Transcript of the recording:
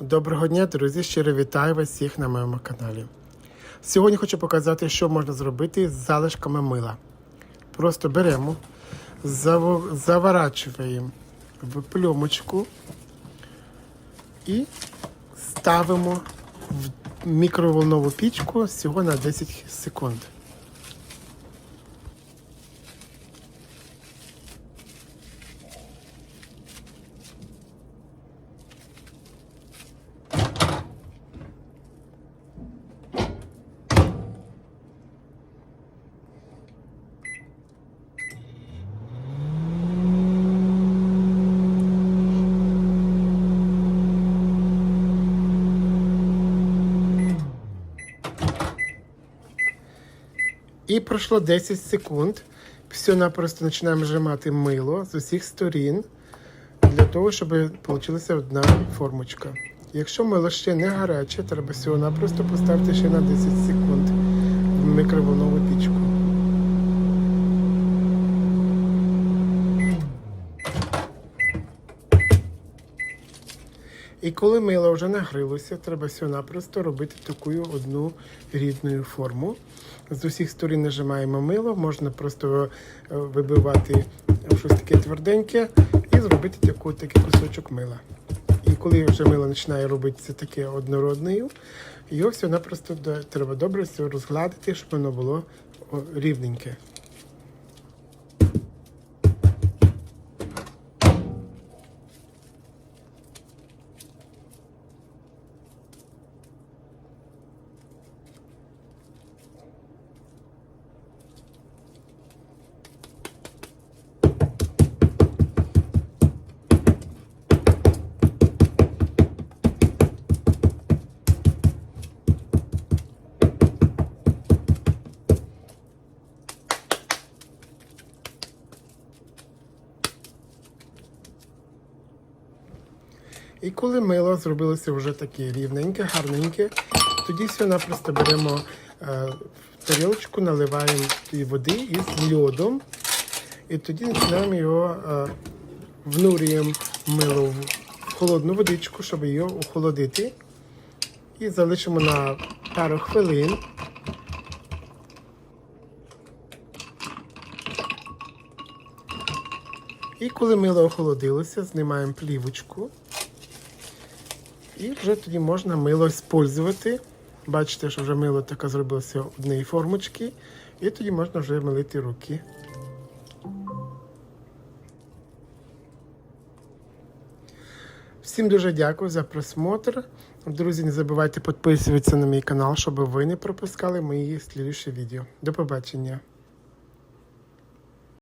Доброго дня, друзі! Щиро вітаю вас всіх на моєму каналі. Сьогодні хочу показати, що можна зробити з залишками мила. Просто беремо, заво- заворачуємо в пльомочку і ставимо в мікроволнову пічку всього на 10 секунд. І пройшло 10 секунд. Все-напросто починаємо вжимати мило з усіх сторін для того, щоб вийшла одна формочка. Якщо мило ще не гаряче, треба всього-напросто поставити ще на 10 секунд в мікроволнову пічку. І коли мило вже нагрілося, треба всього-напросто робити таку одну рідну форму. З усіх сторін нажимаємо мило, можна просто е, вибивати щось таке тверденьке і зробити таку, такий кусочок мила. І коли вже мило починає робитися таке однородною, його все-напросто треба добре все розгладити, щоб воно було рівненьке. І коли мило зробилося вже таке рівненьке, гарненьке, тоді все-напросто беремо е, в тарілочку, наливаємо води із льодом. І тоді починаємо його е, внурюємо мило в холодну водичку, щоб його охолодити. І залишимо на пару хвилин. І коли мило охолодилося, знімаємо плівочку. І вже тоді можна мило використовувати. Бачите, що вже мило таке зробилося однієї формочки. І тоді можна вже милити руки. Всім дуже дякую за просмотр. Друзі, не забувайте підписуватися на мій канал, щоб ви не пропускали мої слідчі відео. До побачення!